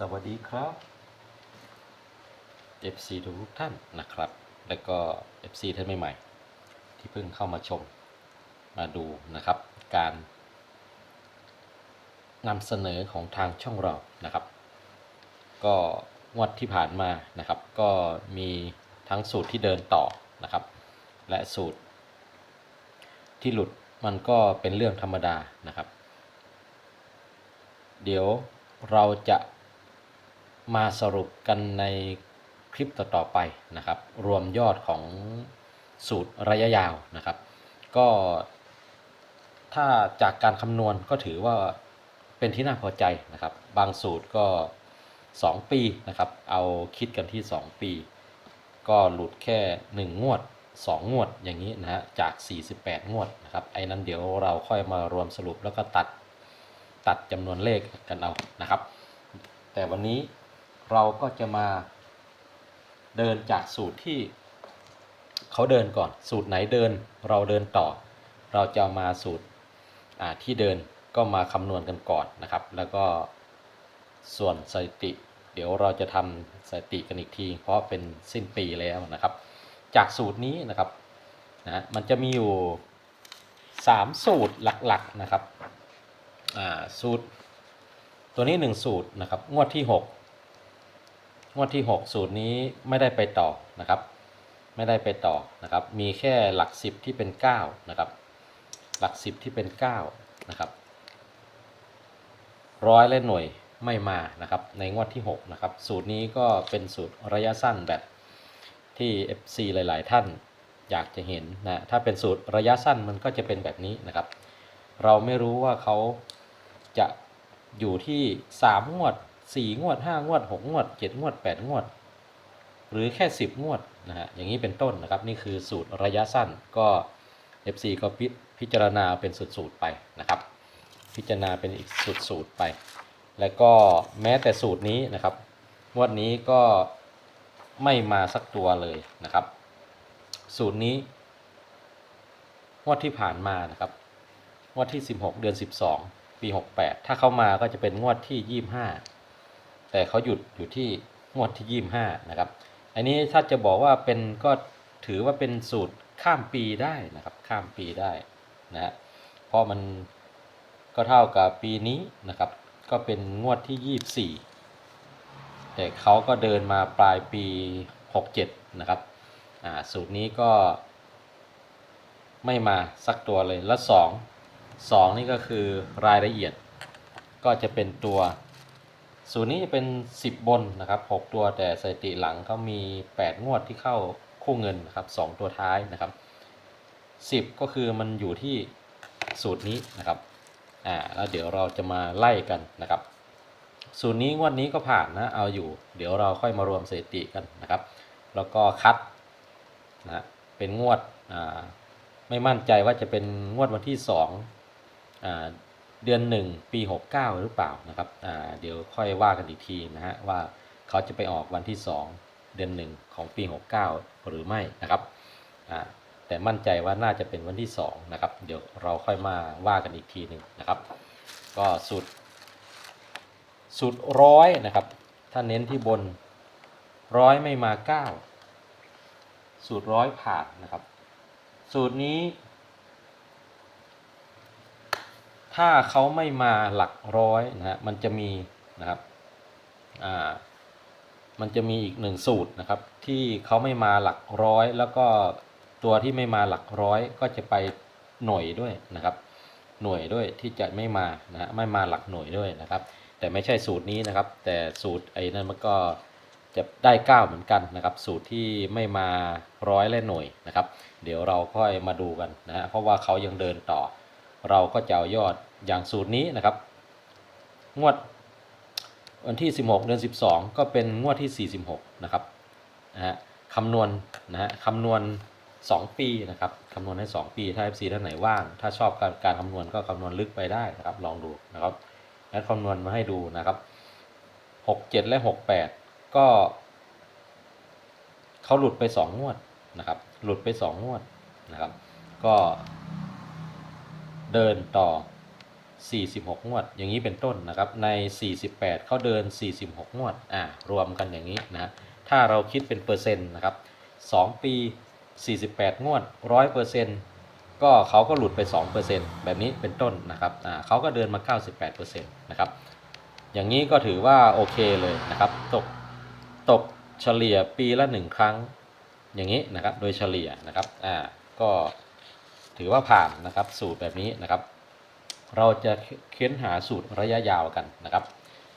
สวัสดีครับ FC ทุกท่านนะครับ แล้วก็ FC ท่านใหม่ๆ ที่เพิ่งเข้ามาชมมาดูนะครับ การนำเสนอของทางช่องเรานะครับ ก็งวดที่ผ่านมานะครับ ก็มีทั้งสูตรที่เดินต่อนะครับ และสูตรที่หลุดมันก็เป็นเรื่องธรรมดานะครับ เดี๋ยวเราจะ มาสรุปกันในคลิปต่อๆไปนะครับ รวมยอดของสูตรระยะยาวนะครับ ก็ถ้าจากการคำนวณก็ถือว่าเป็นที่น่าพอใจนะครับ บางสูตรก็ 2 ปีนะครับ เอาคิดกันที่ 2 ปี ก็หลุดแค่ 1 งวด 2 งวดอย่างนี้นะฮะจาก 48 งวดนะครับไอ้นั้นเดี๋ยวเราค่อยมารวมสรุปแล้วก็ตัดตัดจำนวนเลขกันเอานะครับ แต่วันนี้ เราก็จะมาเดินจากสูตรที่เขาเดินก่อน สูตรไหนเดินเราเดินต่อ เราจะมาสูตรที่เดินก็มาคำนวณกันก่อนนะครับ แล้วก็ส่วนสถิติ เดี๋ยวเราจะทำสถิติกันอีกที เพราะเป็นสิ้นปีแล้วนะครับ จากสูตรนี้นะครับนะมันจะมีอยู่ 3 สูตรหลักๆนะครับสูตรตัวนี้หนึ่งสูตรนะครับงวดที่ 6 งวดที่ 6 สูตรนี้ไม่ได้ไปต่อนะครับ ไม่ได้ไปต่อนะครับ มีแค่หลัก 10 ที่เป็น 9 นะครับ หลัก 10 ที่เป็น 9 นะครับ ร้อยและหน่วยไม่มานะครับ ในงวดที่ 6 นะครับ สูตรนี้ก็เป็นสูตรระยะสั้นแบบที่ FC หลาย ๆ ท่านอยากจะเห็นนะ ถ้าเป็นสูตรระยะสั้นมันก็จะเป็นแบบนี้นะครับ เราไม่รู้ว่าเขาจะอยู่ที่ 3 งวด 4งวด5งวด6งวด7งวด8งวด หรือแค่10งวดนะฮะอย่างนี้เป็นต้นนะครับนี่คือสูตรระยะสั้นก็ FC ก็พิพิจารณาเป็นสูตรๆไปนะครับ พิจารณาเป็นอีกสูตรสูตรไป แล้วก็แม้แต่สูตรนี้นะครับงวดนี้ก็ไม่มาสักตัวเลยนะครับ สูตรนี้งวดที่ผ่านมานะครับงวดที่ 16 เดือน 12 ปี 68 ถ้าเข้ามาก็จะเป็นงวดที่ 25 แต่เขาหยุดอยู่ที่งวดที่25นะครับ อันนี้ถ้าจะบอกว่าเป็นก็ถือว่าเป็นสูตรข้ามปีได้นะครับ ข้ามปีได้นะฮะเพราะมันก็เท่ากับปีนี้นะครับ ก็เป็นงวดที่24แต่เขาก็เดินมาปลายปี67นะครับอ่าสูตรนี้ก็ไม่มาสักตัวเลย แล้ว2 2นี่ก็คือรายละเอียดก็จะเป็นตัว สูตรนี้จะเป็น 10 บนนะครับ 6 ตัวแต่สถิติหลังเขามี 8 งวดที่เข้าคู่เงินนะครับ 2 ตัวท้ายนะครับ 10 ก็คือมันอยู่ที่สูตรนี้นะครับอ่าแล้วเดี๋ยวเราจะมาไล่กันนะครับ สูตรนี้งวดนี้ก็ผ่านนะเอาอยู่ เดี๋ยวเราค่อยมารวมสถิติกันนะครับ แล้วก็คัดนะเป็นงวดอ่าไม่มั่นใจว่าจะเป็นงวดวันที่2อ่า เดือน 1 ปี 69 หรือเปล่านะครับเดี๋ยวค่อยว่ากันอีกทีนะฮะว่าเขาจะไปออกวันที่ 2 เดือน 1 ของปี 69 หรือไม่นะครับแต่มั่นใจว่าน่าจะเป็นวันที่ 2 นะครับ เดี๋ยวเราค่อยมาว่ากันอีกทีหนึ่งนะครับ ก็สูตรสูตรร้อยนะครับถ้าเน้นที่บนร้อยไม่มาเก้าสูตรร้อยผ่านนะครับ สูตรนี้ ถ้าเขาไม่มาหลักร้อยนะฮะมันจะมีนะครับอ่ามันจะมีอีกหนึ่งสูตรนะครับ ที่เขาไม่มาหลักร้อย แล้วก็ตัวที่ไม่มาหลักร้อย ก็จะไปหน่วยด้วยนะครับ หน่วยด้วยที่จะไม่มานะฮะไม่มาหลักหน่วยด้วยนะครับ แต่ไม่ใช่สูตรนี้นะครับ แต่สูตรไอ้นั่นมันก็จะได้เก้าเหมือนกันนะครับ สูตรที่ไม่มาร้อยและหน่วยนะครับ เดี๋ยวเราค่อยมาดูกันนะฮะเพราะว่าเขายังเดินต่อ เราก็จะเอายอดอย่างสูตรนี้นะครับ งวดวันที่ 16 เดือน 12 ก็เป็นงวดที่ 46 นะครับนะฮะคำนวณนะฮะคำนวณ 2 ปีนะครับคำนวณให้ 2 ปีถ้า FC ท่านไหนว่าง ถ้าชอบการการคำนวณก็คำนวณลึกไปได้นะครับ ลองดูนะครับแล้วคำนวณมาให้ดูนะครับ 67 และ 68 ก็เขาหลุดไป 2 งวดนะครับ หลุดไป 2 งวดนะครับ ก็ เดินต่อ 46 งวด อย่างนี้เป็นต้นนะครับ ใน 48 เขาเดิน 46 งวด อ่า รวมกันอย่างนี้นะ ถ้าเราคิดเป็นเปอร์เซ็นต์นะครับ 2 ปี 48 งวด 100%ก็เขาก็หลุดไป 2%แบบนี้เป็นต้นนะครับ อ่าเขาก็เดินมา 98%นะครับ อย่างนี้ก็ถือว่าโอเคเลยนะครับ ตก ตกเฉลี่ยปีละหนึ่งครั้ง อย่างนี้นะครับ โดยเฉลี่ยนะครับ อ่า ก็ ถือว่าผ่านนะครับสูตรแบบนี้นะครับ เราจะเค้นหาสูตรระยะยาวกันนะครับ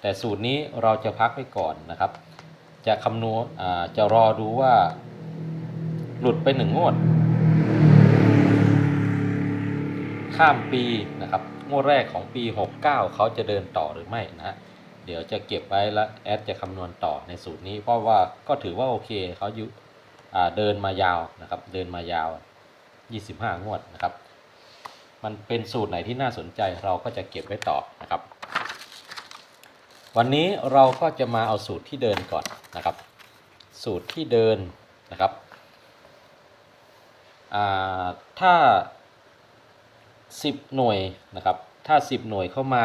แต่สูตรนี้เราจะพักไว้ก่อนนะครับ จะคำนวณอ่าจะรอดูว่า หลุดไปหนึ่งงวด ข้ามปีนะครับงวดแรกของปี 69 เขาจะเดินต่อหรือไม่นะฮะเดี๋ยวจะเก็บไว้แล้วแอดจะคำนวณต่อในสูตรนี้เพราะว่าก็ถือว่าโอเคเขาอยู่อ่าเดินมายาวนะครับ เดินมายาว 25 งวดนะครับ มันเป็นสูตรไหนที่น่าสนใจเราก็จะเก็บไว้ต่อนะครับ วันนี้เราก็จะมาเอาสูตรที่เดินก่อนนะครับ สูตรที่เดินนะครับถ้า 10 หน่วยนะครับ ถ้า 10 หน่วยเข้ามา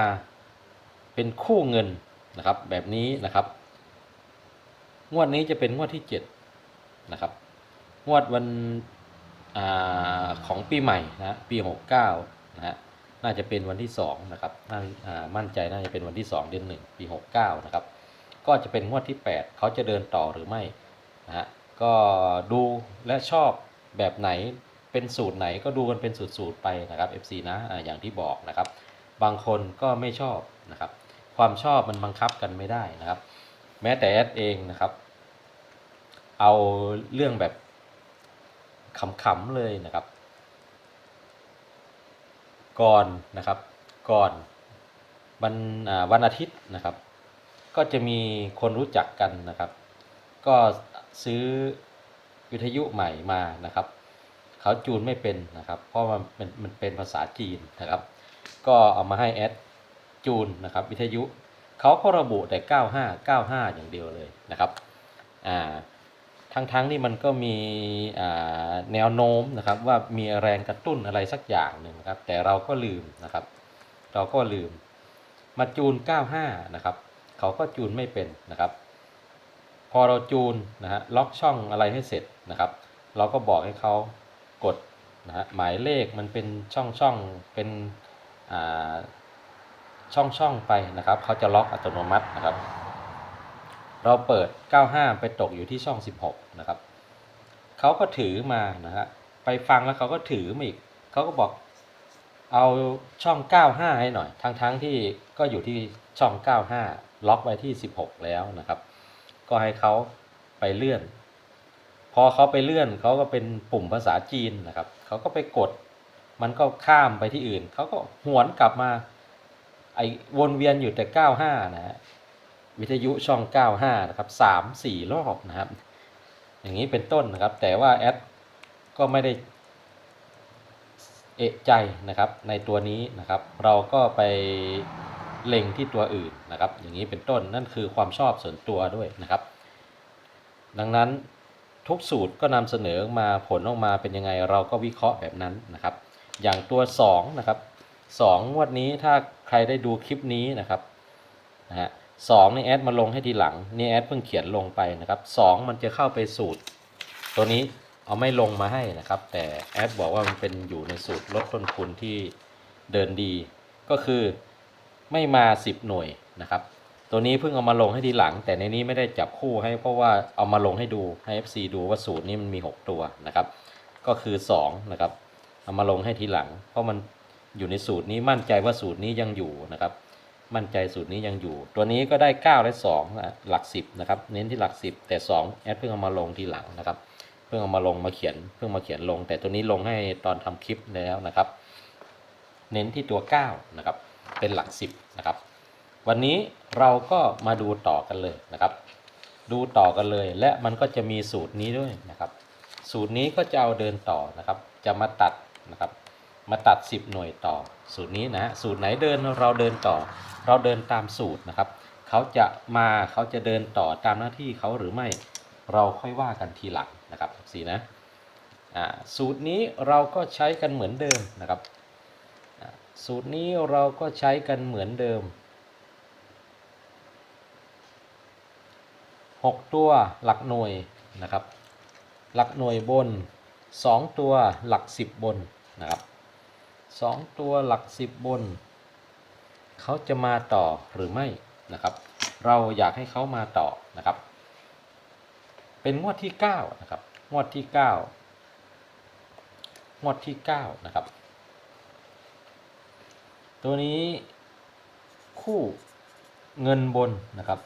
เป็นคู่เงินนะครับ แบบนี้นะครับ งวดนี้จะเป็นงวดที่ 7 นะครับ งวดวัน อของปีใหม่นะปี 69นะฮะน่าจะเป็นวันที่2นะครับน่ามั่นใจน่าจะเป็นวันที่ 2 เดือน1 ปี 69นะครับก็จะเป็นงวดที่ 8 เขาจะเดินต่อหรือไม่นะฮะก็ดูและชอบแบบไหนเป็นสูตรไหนก็ดูกันเป็นสูตรๆไปนะครับ FC นะอย่างที่บอกนะครับ บางคนก็ไม่ชอบนะครับ ความชอบมันบังคับกันไม่ได้นะครับ แม้แต่แอดเองนะครับ เอาเรื่องแบบ ขำๆเลยนะครับ ก่อนนะครับ ก่อนวันอาวันอาทิตย์นะครับ ก็จะมีคนรู้จักกันนะครับ ก็ซื้อวิทยุใหม่มานะครับ เขาจูนไม่เป็นนะครับ เพราะมันเป็นมันเป็นภาษาจีนนะครับ ก็เอามาให้แอดจูนนะครับ วิทยุเขาก็ระบุแต่ 95 95 อย่างเดียวเลยนะครับ อ่า ทั้งๆทที่มันก็มีแนวโน้มนะครับว่ามีแรงกระตุ้นอะไรสักอย่างหนึ่งนะครับ แต่เราก็ลืมนะครับ เราก็ลืม มาจูน 95 นะครับ เขาก็จูนไม่เป็นนะครับ พอเราจูนนะฮะล็อกช่องอะไรให้เสร็จนะครับ เราก็บอกให้เขากดนะฮะหมายเลขมันเป็นช่องช่องเป็นช่องช่องไปนะครับ เขาจะล็อกอัตโนมัตินะครับ เราเปิด 95 ไปตกอยู่ที่ช่อง 16 นะครับ เขาก็ถือมานะฮะ ไปฟังแล้วเขาก็ถือมาอีก เขาก็บอกเอาช่อง 95 ให้หน่อย ทั้งทั้งๆที่ก็อยู่ที่ช่อง 95 ล็อกไว้ที่ 16 แล้วนะครับ ก็ให้เขาไปเลื่อน พอเขาไปเลื่อนเขาก็เป็นปุ่มภาษาจีนนะครับ เขาก็ไปกด มันก็ข้ามไปที่อื่น เขาก็หวนกลับมา ไอ้วนเวียนอยู่แต่ 95 นะฮะ วิทยุช่อง 95 นะครับ 3 4 รอบนะครับ อย่างนี้เป็นต้นนะครับ แต่ว่าแอดก็ไม่ได้เอะใจนะครับในตัวนี้นะครับ เราก็ไปเล็งที่ตัวอื่นนะครับ อย่างนี้เป็นต้นนั่นคือความชอบส่วนตัวด้วยนะครับ ดังนั้นทุกสูตรก็นำเสนอมาผลออกมาเป็นยังไงเราก็วิเคราะห์แบบนั้นนะครับ อย่างตัว2นะครับ2งวดนี้ถ้าใครได้ดูคลิปนี้นะครับนะฮะ สองนี่แอดมาลงให้ทีหลังนี่แอดเพิ่งเขียนลงไปนะครับสองมันจะเข้าไปสูตร ตัวนี้เอาไม่ลงมาให้นะครับ แต่แอดบอกว่ามันเป็นอยู่ในสูตรลดต้นทุนที่เดินดี ก็คือไม่มา 10 หน่วยนะครับ ตัวนี้เพิ่งเอามาลงให้ทีหลัง แต่ในนี้ไม่ได้จับคู่ให้เพราะว่าเอามาลงให้ดูให้ FC ดูว่าสูตรนี้มันมี 6 ตัวนะครับ ก็คือ2นะครับเอามาลงให้ทีหลัง เพราะมันอยู่ในสูตรนี้มั่นใจว่าสูตรนี้ยังอยู่นะครับ มั่นใจสูตรนี้ยังอยู่ ตัวนี้ก็ได้ 9 และ2นะหลัก 10นะครับเน้นที่หลัก 10 แต่ 2 แอดเพิ่งเอามาลงทีหลังนะครับ เพิ่งเอามาลงมาเขียนเพิ่งมาเขียนลง แต่ตัวนี้ลงให้ตอนทำคลิปแล้วนะครับ เน้นที่ตัว 9 นะครับ เป็นหลัก 10 นะครับ วันนี้เราก็มาดูต่อกันเลยนะครับ ดูต่อกันเลย และมันก็จะมีสูตรนี้ด้วยนะครับ สูตรนี้ก็จะเอาเดินต่อนะครับ จะมาตัดนะครับ มาตัด 10 หน่วยต่อสูตรนี้นะสูตรไหนเดินเราเดินต่อ เราเดินตามสูตรนะครับ เขาจะมาเขาจะเดินต่อตามหน้าที่เขาหรือไม่เราค่อยว่ากันทีหลังนะครับสีนะสูตรนี้เราก็ใช้กันเหมือนเดิมนะครับสูตรนี้เราก็ใช้กันเหมือนเดิม 6 ตัวหลักหน่วยนะครับ หลักหน่วยบน 2 ตัวหลัก 10 บนนะครับ 2ตัวหลัก10บน เขาจะมาต่อหรือไม่นะครับ เราอยากให้เขามาต่อนะครับ เป็นงวดที่9นะครับงวดที่9งวดที่9นะครับ ตัวนี้คู่เงินบนนะครับ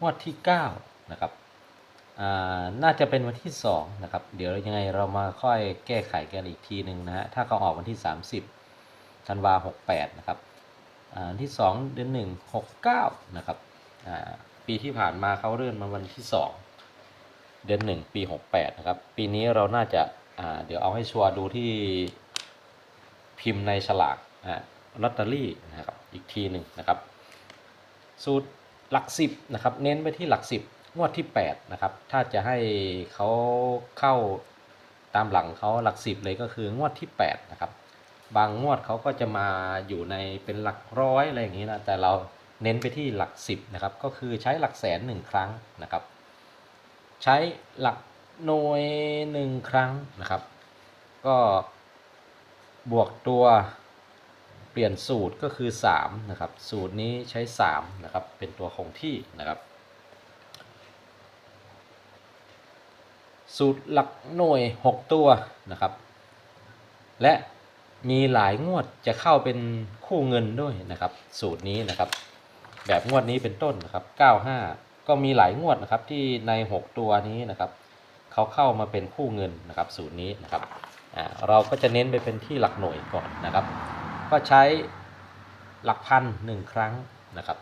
งวดที่9นะครับ น่าจะเป็นวันที่ 2 นะครับ เดี๋ยวยังไงเรามาค่อยแก้ไขกันอีกทีหนึ่งนะฮะถ้าเขาออกวันที่ 30ธันวา68 นะครับวันที่ 2 เดือน 1 69 นะครับปีที่ผ่านมาเขาเลื่อนมาวันที่ 2 เดือน 1 ปี 68 นะครับ ปีนี้เราน่าจะาเดี๋ยวเอาให้ชัวร์ดูที่พิมพ์ในฉลากอลอตเตอรี่นะครับอีกทีหนึ่งนะครับ สูตรหลักสิบนะครับ เน้นไปที่หลักสิบ งวดที่8นะครับถ้าจะให้เขาเข้าตามหลังเขาหลักสิบเลยก็คืองวดที่8นะครับบางงวดเขาก็จะมาอยู่ในเป็นหลักร้อยอะไรอย่างนี้นะแต่เราเน้นไปที่หลักสิบนะครับก็คือใช้หลักแสนหนึ่งครั้งนะครับ ใช้หลักหน่วยหนึ่งครั้งนะครับ ก็บวกตัวเปลี่ยนสูตรก็คือ3นะครับสูตรนี้ใช้3นะครับเป็นตัวคงที่นะครับ สูตรหลักหน่วย 6 ตัวนะครับ และมีหลายงวดจะเข้าเป็นคู่เงินด้วยนะครับ สูตรนี้นะครับ แบบงวดนี้เป็นต้นนะครับ 95 ก็มีหลายงวดนะครับที่ใน 6 ตัวนี้นะครับเขาเข้ามาเป็นคู่เงินนะครับ สูตรนี้นะครับเราก็จะเน้นไปเป็นที่หลักหน่วยก่อนนะครับ ก็ใช้หลักพันหนึ่งครั้งนะครับ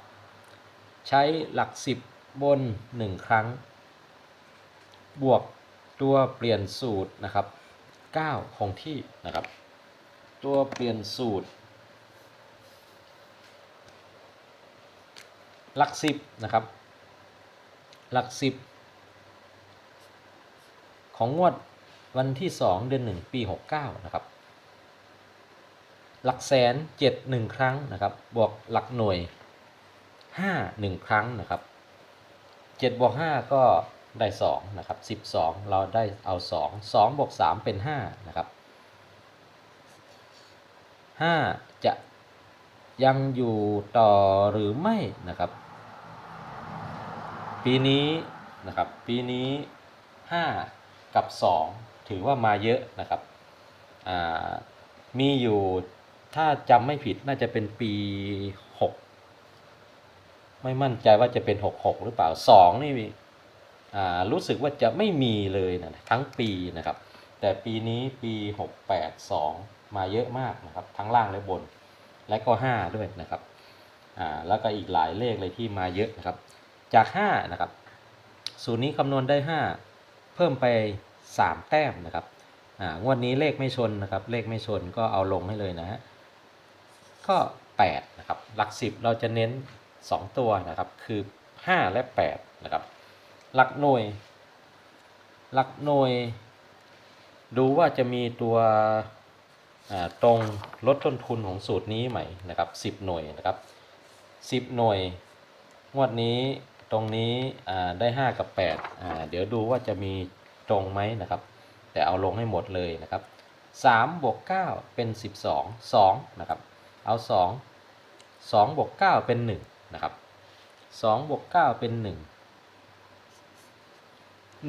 ใช้หลักสิบบนหนึ่งครั้ง บวก ตัวเปลี่ยนสูตรนะครับ 9 คงที่นะครับ ตัวเปลี่ยนสูตร หลักสิบนะครับ หลักสิบของงวดวันที่ 2 เดือน 1 ปี 69 นะครับ หลักแสนเจ็ดหนึ่งครั้งนะครับ บวกหลักหน่วยห้าหนึ่งครั้งนะครับเจ็ดบวกห้าก็ ได้สองนะครับสิบสองเราได้เอาสองสองบวกสามเป็นห้านะครับห้าจะยังอยู่ต่อหรือไม่นะครับ ปีนี้นะครับปีนี้ห้ากับสองถือว่ามาเยอะนะครับมีอยู่ถ้าจำไม่ผิดน่าจะเป็นปี 6 ไม่มั่นใจว่าจะเป็น 66 หรือเปล่า 2 นี่ รู้สึกว่าจะไม่มีเลยนะทั้งปีนะครับ แต่ปีนี้ปี 68 2 มาเยอะมากนะครับ ทั้งล่างและบน และก็ 5 ด้วยนะครับแล้วก็อีกหลายเลขเลยที่มาเยอะนะครับ จาก 5 นะครับสูตรนี้คำนวณได้ 5 เพิ่มไป 3 แต้มนะครับอ่างวดนี้เลขไม่ชนนะครับ เลขไม่ชนก็เอาลงให้เลยนะฮะก็8นะครับหลัก 10 เราจะเน้น 2 ตัวนะครับ คือ 5 และ 8 นะครับ หลักหน่วย หลักหน่วย ดูว่าจะมีตัวตรงลดต้นทุนของสูตรนี้ไหมนะครับ 10 หน่วยนะครับ 10 หน่วย งวดนี้ตรงนี้ได้ 5 กับ8เดี๋ยวดูว่าจะมีตรงไหมนะครับ แต่เอาลงให้หมดเลยนะครับ3บวก9เป็น 12 2นะครับ เอา 2 2บวก9เป็น 1 นะครับ2บวก9เป็น 1 1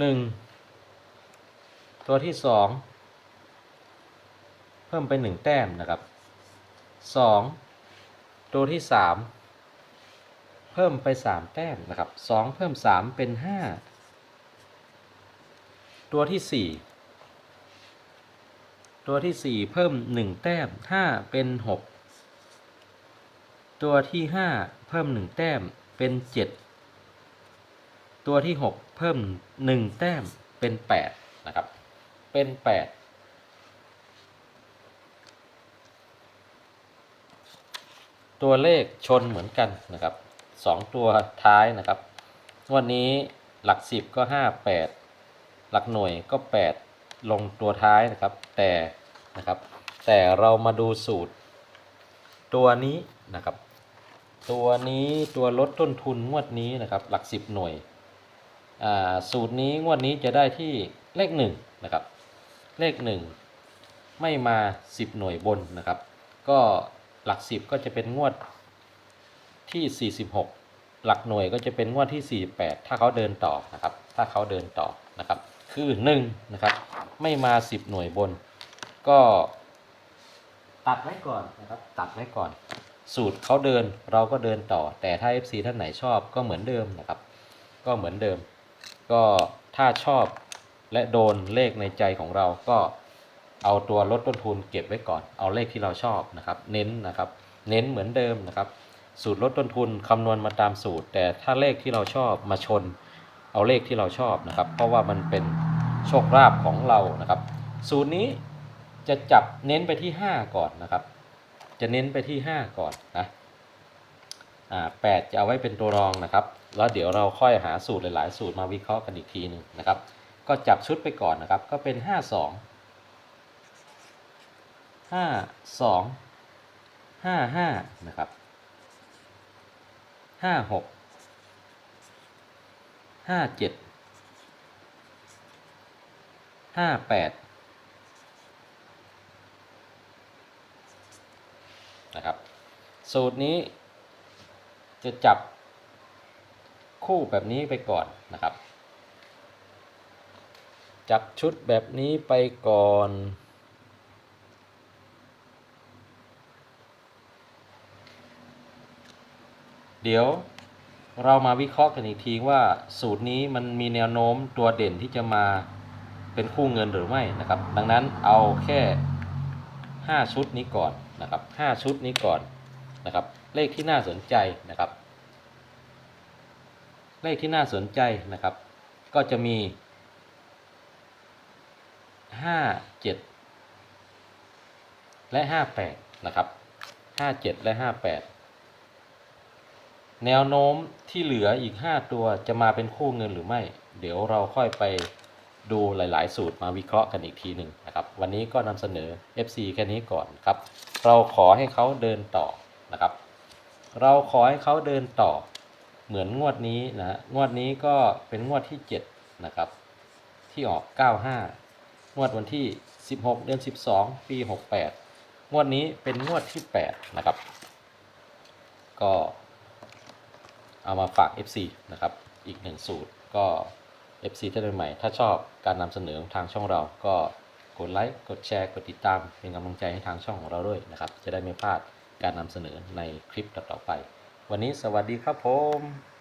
ตัวที่2เพิ่มไป1แต้มนะครับ2ตัวที่3เพิ่มไป3แต้มนะครับ2เพิ่ม3เป็น5ตัวที่4ตัวที่4เพิ่ม1แต้ม5เป็น6ตัวที่5เพิ่ม1แต้มเป็น7ตัวที่6 เพิ่ม 1 แต้มเป็น 8 นะครับ เป็น8ตัวเลขชนเหมือนกันนะครับ 2 ตัวท้ายนะครับ วันนี้หลัก 10 ก็ 5 8 หลักหน่วยก็ 8 ลงตัวท้ายนะครับ แต่นะครับ แต่เรามาดูสูตร ตัวนี้นะครับ ตัวนี้ตัวลดต้นทุนงวดนี้นะครับ หลัก 10 หน่วย สูตรนี้งวดนี้จะได้ที่เลข1นะครับเลข 1 ไม่มา 10 หน่วยบนนะครับ ก็หลัก 10 ก็จะเป็นงวดที่ 46 หลักหน่วยก็จะเป็นงวดที่ 48 ถ้าเขาเดินต่อนะครับถ้าเขาเดินต่อนะครับคือ1นะครับไม่มา 10 หน่วยบน ก็ตัดไว้ก่อนนะครับตัดไว้ก่อน สูตรเขาเดินเราก็เดินต่อ แต่ถ้า FC ท่านไหนชอบก็เหมือนเดิมนะครับ ก็เหมือนเดิม ก็ถ้าชอบและโดนเลขในใจของเราก็เอาตัวลดต้นทุนเก็บไว้ก่อน เอาเลขที่เราชอบนะครับ เน้นนะครับ เน้นเหมือนเดิมนะครับ สูตรลดต้นทุนคำนวณมาตามสูตร แต่ถ้าเลขที่เราชอบมาชน เอาเลขที่เราชอบนะครับ เพราะว่ามันเป็นโชคลาภของเรานะครับ สูตรนี้จะจับเน้นไปที่ 5 ก่อนนะครับ จะเน้นไปที่ 5 ก่อนนะอ่าแปดจะเอาไว้เป็นตัวรองนะครับ แล้วเดี๋ยวเราค่อยหาสูตรหลาย ๆ สูตรมาวิเคราะห์กันอีกทีหนึ่งนะครับ ก็จับชุดไปก่อนนะครับ ก็เป็น 5 2 5 2 5 5 นะครับ 5 6 5 7 5 8 นะครับ สูตรนี้จะจับ คู่แบบนี้ไปก่อนนะครับ จับชุดแบบนี้ไปก่อน เดี๋ยวเรามาวิเคราะห์กันอีกทีว่าสูตรนี้มันมีแนวโน้มตัวเด่นที่จะมาเป็นคู่เงินหรือไม่นะครับ ดังนั้นเอาแค่ 5 ชุดนี้ก่อนนะครับ 5 ชุดนี้ก่อนนะครับ เลขที่น่าสนใจนะครับ เลขที่น่าสนใจนะครับ ก็จะมี 5 7 และ 58 นะครับ 57 และ 58 แนวโน้มที่เหลืออีก 5 ตัวจะมาเป็นคู่เงินหรือไม่ เดี๋ยวเราค่อยไปดูหลาย ๆ สูตรมาวิเคราะห์กันอีกทีหนึ่งนะครับ วันนี้ก็นำเสนอ FC แค่นี้ก่อนครับ เราขอให้เขาเดินต่อนะครับ เราขอให้เขาเดินต่อ เหมือนงวดนี้นะฮะงวดนี้ก็เป็นงวดที่ 7 นะครับ ที่ออก 95 งวดวันที่ 16 เดือน 12 ปี 68 งวดนี้เป็นงวดที่ 8 นะครับ ก็เอามาฝาก FC นะครับ อีกหนึ่งสูตรก็ FC ท่านใหม่ ถ้าชอบการนำเสนอทางช่องเราก็กดไลค์ กดแชร์ กดติดตาม เป็นกำลังใจให้ทางช่องของเราด้วยนะครับ จะได้ไม่พลาดการนำเสนอในคลิปต่อๆไป วันนี้สวัสดีครับผม